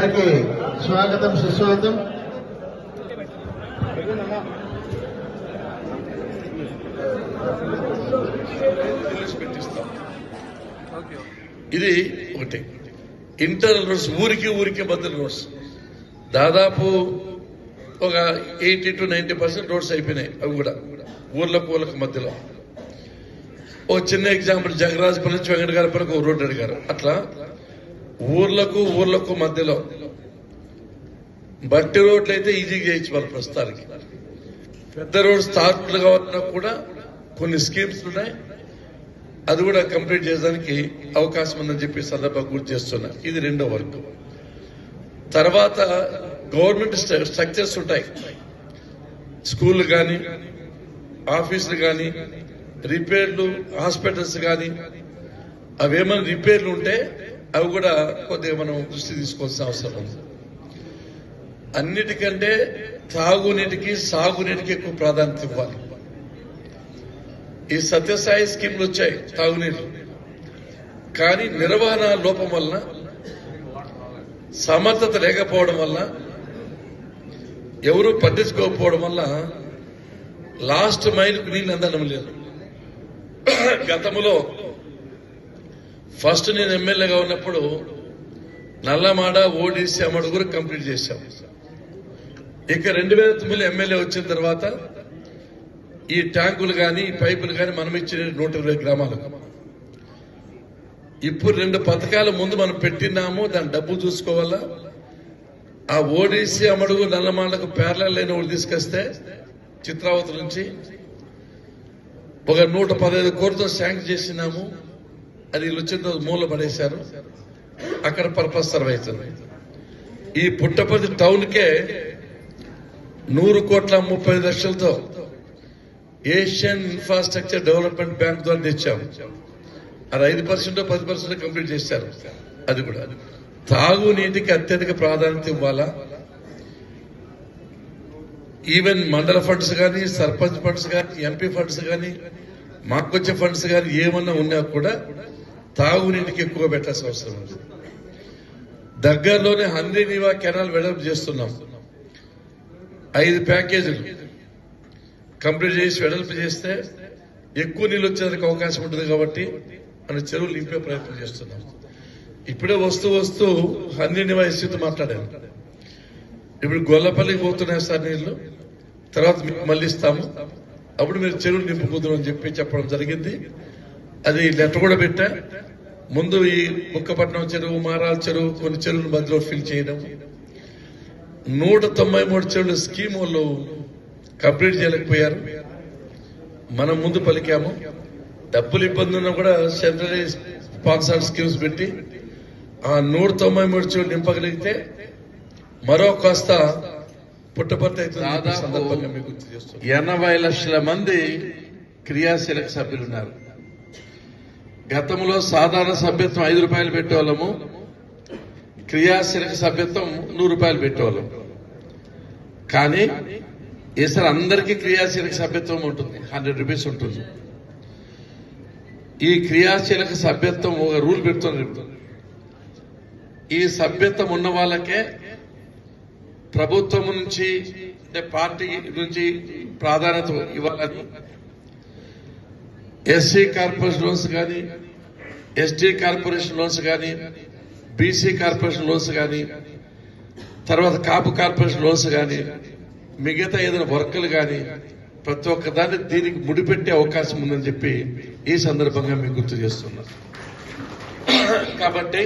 గారికి స్వాగతం సుస్వాగతం. ఇది ఒకటి. ఇంటర్నల్ రోడ్స్ ఊరికి ఊరికి బదులు రోడ్స్. దాదాపు ఒక eighty to ninety percent roads అయిపోయినాయి అవి కూడా. ఊర్లకు ఊర్లకు మధ్యలో. ఓ చిన్న ఎగ్జాంపుల్ జగరాజపల్లి నుంచి వెంకటగారపల్లికి ఒక రోడ్డు అడిగారు. అట్లా ఊర్లకు ఊర్లకు మధ్యలో. బట్టి రోడ్లు అయితే ఈజీగా చేయొచ్చు వాళ్ళ ప్రస్తుతానికి. పెద్ద రోడ్ స్టార్ట్లు కావాలన్నా కూడా కొన్ని స్కీమ్స్ ఉన్నాయి. అది కూడా కంప్లీట్ చేయడానికి అవకాశం ఉందని చెప్పి సందర్భంగా గుర్తు చేస్తున్నా. ఇది రెండో వర్క్ తర్వాత గవర్నమెంట్ స్ట్రక్చర్స్ ఉంటాయి. స్కూళ్ళు కానీ ఆఫీసులు కానీ రిపేర్లు హాస్పిటల్స్ కానీ అవేమైనా రిపేర్లు ఉంటే అవి కూడా కొద్దిగా మనం దృష్టి తీసుకోవాల్సిన అవసరం ఉంది. అన్నిటికంటే తాగునీటికి సాగునీటికి ఎక్కువ ప్రాధాన్యత ఇవ్వాలి. ఈ సత్యసాయి స్కీమ్లు వచ్చాయి తాగునీరు కానీ నిర్వహణ లోపం వలన సమర్థత లేకపోవడం వల్ల ఎవరు పట్టించుకోకపోవడం వల్ల లాస్ట్ మైల్కు నీళ్ళు అందడం లేదు. గతంలో ఫస్ట్ నేను ఎమ్మెల్యేగా ఉన్నప్పుడు నల్లమాడ ఓడిసి అమడుగురు కంప్లీట్ చేశాం. ఇక రెండు వేల తొమ్మిదిలో ఎమ్మెల్యే వచ్చిన తర్వాత ఈ ట్యాంకులు కానీ ఈ పైపులు కానీ మనం ఇచ్చిన నూట ఇరవై గ్రామాలు. ఇప్పుడు రెండు పథకాల ముందు మనం పెట్టినాము దాని డబ్బు చూసుకోవాలా? ఆ ఓడిసి అమడుగు నల్లమాడకు పేర్లల్ లేని వాళ్ళు తీసుకొస్తే చిత్రావతి నుంచి ఒక నూట పదహైదు కోట్లతో శాంక్షన్ చేసినాము. అది వచ్చిన రోజు మూల పడేశారు. అక్కడ పర్పస్ సర్వ్ అవుతుంది ఈ పుట్టపర్తి టౌన్కే నూరు కోట్ల ముప్పై లక్షలతో ఏషియన్ ఇన్ఫ్రాస్ట్రక్చర్ డెవలప్మెంట్ బ్యాంక్ ద్వారా తెచ్చాం అది ఐదు పర్సెంట్ పది పర్సెంట్ కంప్లీట్ చేశారు. అది కూడా. తాగునీటికి అత్యధిక ప్రాధాన్యత ఇవ్వాలా? ఈవెన్ మండల ఫండ్స్ కానీ సర్పంచ్ ఫండ్స్ కానీ ఎంపీ ఫండ్స్ కానీ మాకొచ్చే ఫండ్స్ కానీ ఏమన్నా ఉన్నా కూడా తాగునీటికి ఎక్కువ పెట్టాల్సిన అవసరం ఉంది. దగ్గరలోనే హంద్రీ నివా కెనాల్ వెడల్పు చేస్తున్నాం. ఐదు ప్యాకేజీలు కంప్లీట్ చేసి వెడల్పు చేస్తే ఎక్కువ నీళ్ళు వచ్చేందుకు అవకాశం ఉంటుంది కాబట్టి మన చెరువులు నింపే ప్రయత్నం చేస్తున్నాం. ఇప్పుడే వస్తూ వస్తూ హంద్రీ నివా ఎస్సీతో మాట్లాడాను. ఇప్పుడు గొల్లపల్లికి పోతున్నాయి సార్ నీళ్ళు తర్వాత మళ్ళీ ఇస్తాము. అప్పుడు మీరు చెరువులు నింపుకుందాం అని చెప్పి చెప్పడం జరిగింది. అది లెటర్ కూడా పెట్టా. ముందు ఈ బుక్కపట్నం చెరువు మారాల చెరువు కొన్ని చెరువుల మధ్యలో ఫిల్ చేయడం. నూట తొంభై మూడు చెరువుల స్కీమ్ వాళ్ళు కంప్లీట్ చేయలేకపోయారు. మనం ముందు పలికాము. డబ్బులు ఇబ్బంది ఉన్నా కూడా సెంట్రల్ స్పాన్సర్డ్ స్కీమ్స్ పెట్టి ఆ నూట తొంభై మూడు చెరువులు నింపగలిగితే మరో కాస్త పుట్టపర్తి అవుతుంది. ఎనభై లక్షల మంది క్రియాశీలక సభ్యులు ఉన్నారు. గతంలో సాధారణ సభ్యత్వం ఐదు రూపాయలు పెట్టేవాళ్ళము క్రియాశీలక సభ్యత్వం నూరు రూపాయలు పెట్టేవాళ్ళం. కానీ ఈసారి అందరికీ క్రియాశీలక సభ్యత్వం ఉంటుంది హండ్రెడ్ రూపీస్ ఉంటుంది. ఈ క్రియాశీలక సభ్యత్వం ఒక రూల్ పెడుతున్నారు. ఈ సభ్యత్వం ఉన్న వాళ్ళకే ప్రభుత్వం నుంచి అంటే పార్టీ నుంచి ప్రాధాన్యత ఇవ్వాలని ఎస్సీ కార్పొరేషన్ లోన్స్ కానీ ఎస్టీ కార్పొరేషన్ లోన్స్ కానీ బీసీ కార్పొరేషన్ లోన్స్ కానీ తర్వాత కాపు కార్పొరేషన్ లోన్స్ కానీ మిగతా ఏదైనా వర్కులు కానీ ప్రతి ఒక్క దాన్ని దీనికి ముడిపెట్టే అవకాశం ఉందని చెప్పి ఈ సందర్భంగా మీకు గుర్తు చేస్తున్నాం. కాబట్టి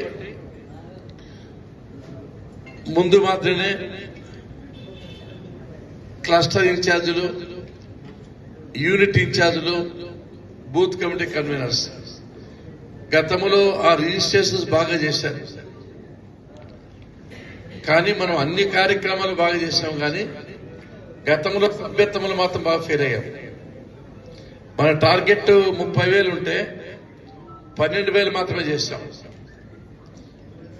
ముందు మాత్రమే క్లస్టర్ ఇన్ఛార్జీలు యూనిట్ ఇన్ఛార్జీలు బూత్ కమిటీ కన్వీనర్స్. గతంలో ఆ రిజిస్ట్రేషన్స్ బాగా చేశారు. కానీ మనం అన్ని కార్యక్రమాలు బాగా చేసాం కానీ గతంలో సభ్యత్వములు మాత్రం బాగా ఫెయిల్ అయ్యాం. మన టార్గెట్ ముప్పై వేలు ఉంటే పన్నెండు వేలు మాత్రమే చేశాం.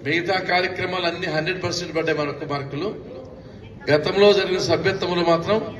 మిగతా కార్యక్రమాలు అన్ని హండ్రెడ్ పర్సెంట్ పడ్డాయి మనకు మార్కులు. గతంలో జరిగిన సభ్యత్వములు మాత్రం